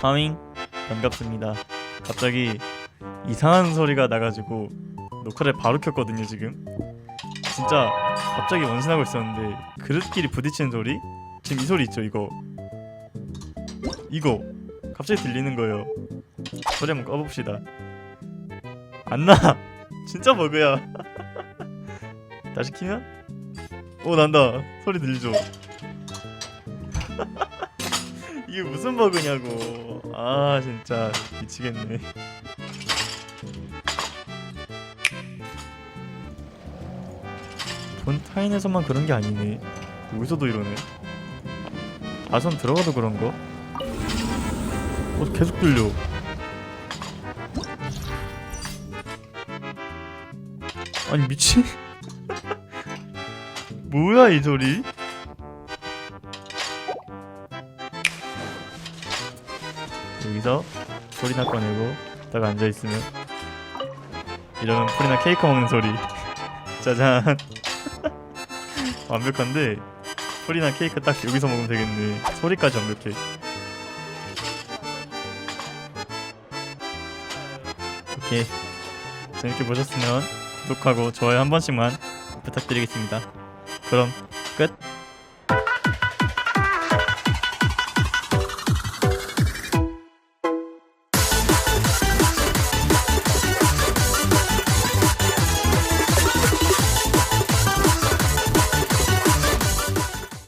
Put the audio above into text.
파밍 반갑습니다. 갑자기 이상한 소리가 나가지고 녹화를 바로 켰거든요 지금. 진짜 갑자기 원신하고 있었는데 그릇끼리 부딪히는 소리? 지금 이 소리 있죠 이거. 이거 갑자기 들리는 거예요. 소리 한번 꺼봅시다. 안 나. 진짜 버그야. 다시 키면? 오 난다. 소리 들리죠? 이게 무슨 버그냐고. 아 진짜 미치겠네. 본타인에서만 그런 게 아니네. 여기서도 이러네. 아선 들어가도 그런가? 어 계속 들려. 아니 미친. 뭐야 이 소리? 여기서 소리나 꺼내고 딱 앉아 있으면 이러면 풀이나 케이크 먹는 소리. 짜잔. 완벽한데 풀이나 케이크 딱 여기서 먹으면 되겠네. 소리까지 완벽해. 오케이. 재밌게 보셨으면 구독하고 좋아요 한 번씩만 부탁드리겠습니다. 그럼 끝.